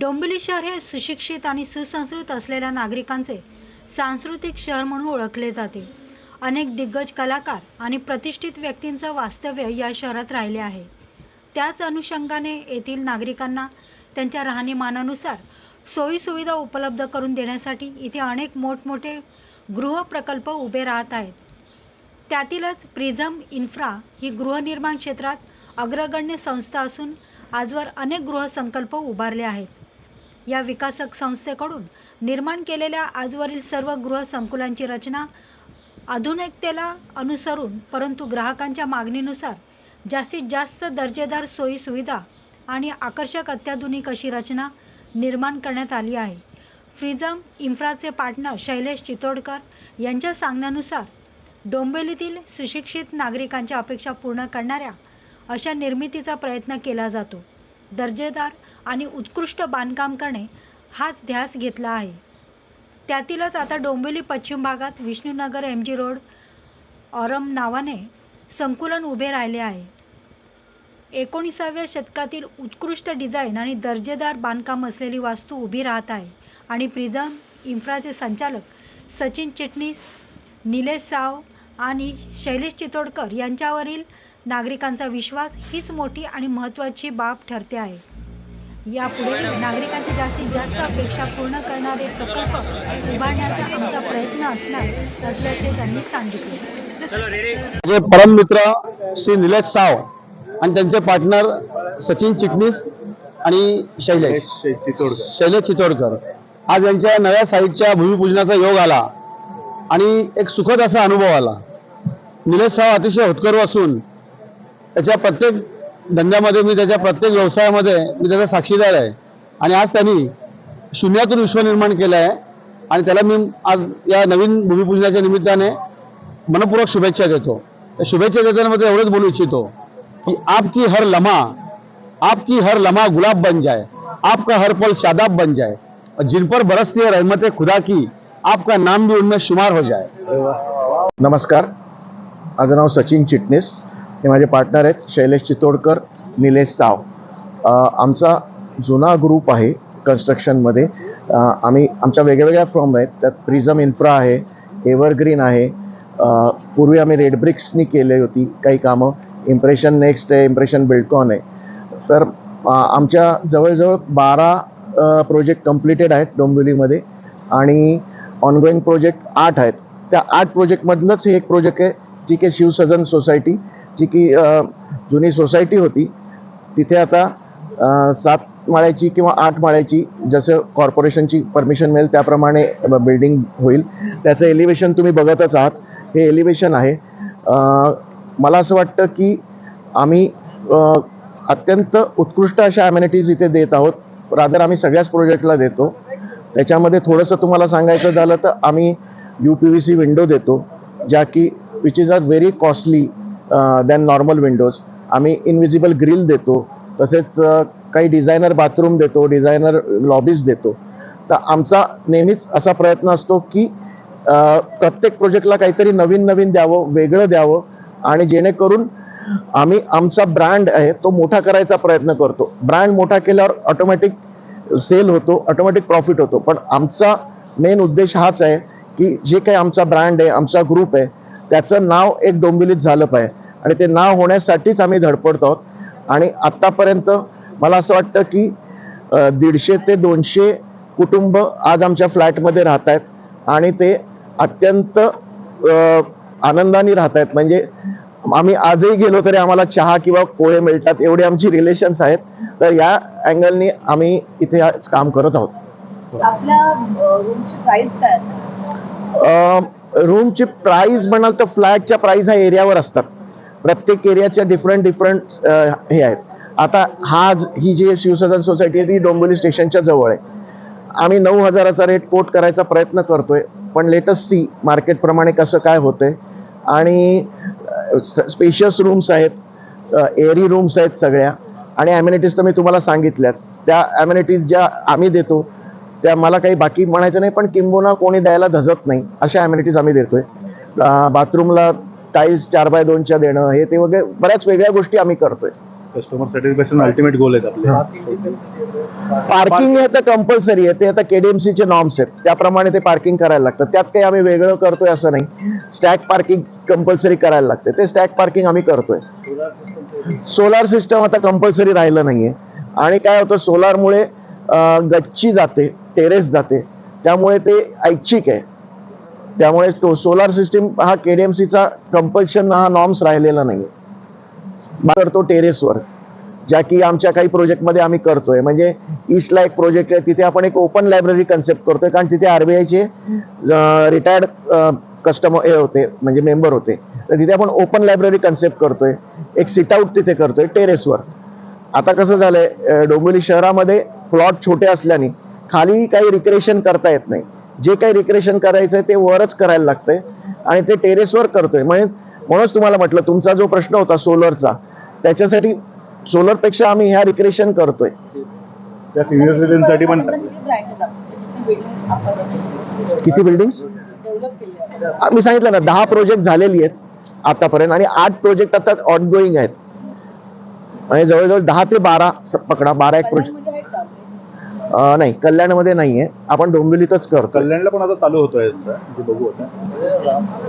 डोंबिवली शहर हे सुशिक्षित आणि सुसंस्कृत असलेल्या नागरिकांचे सांस्कृतिक शहर म्हणून ओळखले जाते. अनेक दिग्गज कलाकार आणि प्रतिष्ठित व्यक्तींचं वास्तव्य या शहरात राहिले आहे. त्याच अनुषंगाने येथील नागरिकांना त्यांच्या राहणीमानानुसार सोयीसुविधा उपलब्ध करून देण्यासाठी इथे अनेक मोठमोठे गृहप्रकल्प उभे राहत आहेत. त्यातीलच प्रिझम इन्फ्रा ही गृहनिर्माण क्षेत्रात अग्रगण्य संस्था असून आजवर अनेक गृहसंकल्प उभारले आहेत. या विकासक संस्थेकडून निर्माण केलेल्या आजवरील सर्व गृहसंकुलांची रचना आधुनिकतेला अनुसरून परंतु ग्राहकांच्या मागणीनुसार जास्तीत जास्त दर्जेदार सोयी सुविधा आणि आकर्षक अत्याधुनिक अशी रचना निर्माण करण्यात आली आहे. फ्रिजम इन्फ्राचे पार्टनर शैलेश चितोडकर यांच्या सांगण्यानुसार डोंबिवलीतील सुशिक्षित नागरिकांच्या अपेक्षा पूर्ण करणाऱ्या अशा निर्मितीचा प्रयत्न केला जातो. दर्जेदार आणि उत्कृष्ट बांधकाम करणे हाच ध्यास घेतला आहे. त्यातीलच आता डोंबिवली पश्चिम भागात Vishnunagar M G road Aurum नावाने संकुलन उभे राहिले आहे. एकोणीसाव्या शतकातील उत्कृष्ट डिझाईन आणि दर्जेदार बांधकाम असलेली वास्तू उभी राहत आहे आणि प्रिझम इन्फ्राचे संचालक सचिन चिटणीस निलेश साव आणि शैलेश चितोडकर यांच्यावरील नागरिकांचा विश्वास हीच मोठी आणि महत्त्वाची बाब ठरते आहे. यापुढे नागरिकांच्या जास्तीत जास्त अपेक्षा पूर्ण करणारे प्रकल्प उभारण्याचा आमचा प्रयत्न असणार असल्याचे त्यांनी सांगितले. माझे परम मित्र श्री निलेश साव आणि त्यांचे पार्टनर सचिन चिटणीस आणि शैलेश. शैलेश चितोडकर. आज यांच्या नव्या साईटच्या भूमिपूजनाचा योग आला आणि एक सुखद असा अनुभव आला. निलेश साव अतिशय होतकरू असून त्याच्या प्रत्येक धंद्यामध्ये मी त्याच्या प्रत्येक व्यवसायामध्ये मी त्याचा साक्षीदार आहे. आणि आज त्यांनी शून्यातून विश्व निर्माण केलं आहे आणि त्याला मी आज या नवीन भूमिपूजनाच्या निमित्ताने मनपूर्वक शुभेच्छा देतो. त्या शुभेच्छा देताना एवढंच बोलू इच्छितो की आपकी हर लम्हा आपकी हर लम्हा गुलाब बन जाए आपका हर पल शादाब बन जाए और जिन पर बरसती है रहमत खुदा की आपका नाम भी उनमें शुमार हो जाए। नमस्कार माझं नाव सचिन चिटणीस हे माझे पार्टनर आहेत शैलेश चितोडकर निलेश साव. आमचा जुना ग्रुप आहे कन्स्ट्रक्शनमध्ये आम्ही आमच्या वेगवेगळ्या फॉर्म आहेत. त्यात प्रिझम इन्फ्रा आहे एव्हरग्रीन आहे. पूर्वी आम्ही रेडब्रिक्सनी केली होती काही कामं. इम्प्रेशन नेक्स्ट आहे इम्प्रेशन बिल्डकॉन आहे. तर आमच्या जवळजवळ बारा प्रोजेक्ट कम्प्लिटेड आहेत डोंबिवलीमध्ये. आणि ऑनगोईंग प्रोजेक्ट आठ आहेत. त्या आठ प्रोजेक्टमधलंच हे एक प्रोजेक्ट आहे जी के शिवसदन सोसायटी जी की जुनी सोसायटी होती तिथे आता सात माळ्याची किंवा आठ माळ्याची जसं कॉर्पोरेशनची परमिशन मिळेल त्याप्रमाणे बिल्डिंग होईल. त्याचं एलिव्हेशन तुम्ही बघतच आहात. हे एलिव्हेशन आहे. मला असं वाटतं की आम्ही अत्यंत उत्कृष्ट अशा ॲम्युनिटीज इथे देत आहोत. रादर आम्ही सगळ्याच प्रोजेक्टला देतो. त्याच्यामध्ये थोडंसं तुम्हाला सांगायचं झालं तर आम्ही U P V C window देतो ज्या की which is are very costly than normal windows आम्ही इनविजिबल ग्रिल देतो तसेच काही डिझायनर बाथरूम देतो डिझायनर लॉबीज देतो. तर आमचा नेहमीच असा प्रयत्न असतो की प्रत्येक प्रोजेक्टला काहीतरी नवीन नवीन द्यावं वेगळं द्यावं आणि जेणेकरून आम्ही आमचा ब्रँड आहे तो मोठा करायचा प्रयत्न करतो. ब्रँड मोठा केल्यावर ऑटोमॅटिक सेल होतो ऑटोमॅटिक प्रॉफिट होतो. पण आमचा मेन उद्देश हाच आहे की जे काही आमचा ब्रँड आहे आमचा ग्रुप आहे त्याचं नाव एक डोंबिवलीत झालं पाहिजे. आणि ते नाव होण्यासाठीच आम्ही धडपडतो आहोत. आणि आत्तापर्यंत मला असं वाटतं की दीडशे ते दोनशे कुटुंब आज आमच्या फ्लॅटमध्ये राहत आहेत आणि ते अत्यंत आनंदाने राहत आहेत म्हणजे आम्ही आजही गेलो तरी आम्हाला चहा किंवा पोहे मिळतात एवढे आमची रिलेशन्स आहेत. तर या अँगलनी आम्ही इथे आज काम करत आहोत. रूमची प्राइस म्हणाल तर फ्लॅटच्या प्राइस हा एरियावर असतात. प्रत्येक एरियाच्या डिफरंट डिफरंट हे आहेत. आता हा ही जी शिवसदन सोसायटी आहे ती डोंबिवली स्टेशनच्या जवळ आहे. आम्ही नऊ हजाराचा रेट कोट करायचा प्रयत्न करतोय पण लेटेस्ट सी मार्केटप्रमाणे कसं काय होतंय आणि स्पेशियस रूम्स आहेत एअरी रूम्स आहेत सगळ्या आणि ॲम्युनिटीज तर मी तुम्हाला सांगितल्याच. त्या ॲम्युनिटीज ज्या आम्ही देतो त्या मला काही बाकी म्हणायचं नाही पण किंबोना कोणी द्यायला धजत नाही अशा ॲम्युनिटीज आम्ही देतोय. बाथरूमला टाईल्स चार बाय दोनच्या देणं हे ते वगैरे बऱ्याच वेगळ्या गोष्टी आम्ही करतोय. कस्टमर सॅटिस्फॅक्शन अल्टिमेट गोल आहेत आपले. पार्किंग हे तर कंपल्सरी आहे. ते आता KDMC चे नॉर्म्स आहेत. त्याप्रमाणे ते पार्किंग करायला लागतं. त्यात काही आम्ही वेगळं करतोय असं नाही. स्टॅक पार्किंग कंपल्सरी करायला लागते. ते स्टॅक पार्किंग आम्ही करतोय. सोलार सिस्टम आता कंपल्सरी राहिलं नाहीये. आणि काय होतं? सोलारमुळे गच्ची जाते टेरेस जाते. त्यामुळे ते ऐच्छिक आहे. त्यामुळे तो सोलार सिस्टीम हा केडीएमसीचा कंपल्शन हा नॉर्म्स राहिलेला नाही करतो टेरेसवर ज्या की आमच्या काही प्रोजेक्टमध्ये आम्ही करतोय. म्हणजे ईस्टला एक प्रोजेक्ट आहे तिथे आपण एक ओपन लायब्ररी कन्सेप्ट करतोय. कारण तिथे आरबीआयचे रिटायर्ड कस्टमर हे होते म्हणजे मेंबर होते. तर तिथे आपण ओपन लायब्ररी कन्सेप्ट करतोय. एक सिट आउट तिथे करतोय टेरेसवर आता कसं झालंय डोंबिवली शहरामध्ये प्लॉट छोटे असल्याने खाली काही रिक्रिएशन करता येत नाही. जे काही रिक्रिएशन करायचंय ते वरच करायला लागतंय आणि ते टेरेसवर करतोय. म्हणजे म्हणूनच तुम्हाला म्हटलं तुमचा जो प्रश्न होता सोलरचा त्याच्यासाठी सोलरपेक्षा आम्ही ह्या रिक्रिएशन करतोय. पण किती बिल्डिंग्स आहे. मी सांगितलं ना दहा प्रोजेक्ट झालेली आहेत आतापर्यंत आणि आठ प्रोजेक्ट आता ऑनगोईंग आहेत. म्हणजे जवळजवळ दहा ते बारा पकडा बारा एक प्रोजेक्ट कल्याणमध्ये आहेत का आपले? नाही कल्याणमध्ये नाहीये. आपण डोंबिवलीतच करतो कल्याणला पण आता चालू होतोय म्हणजे बघू आता.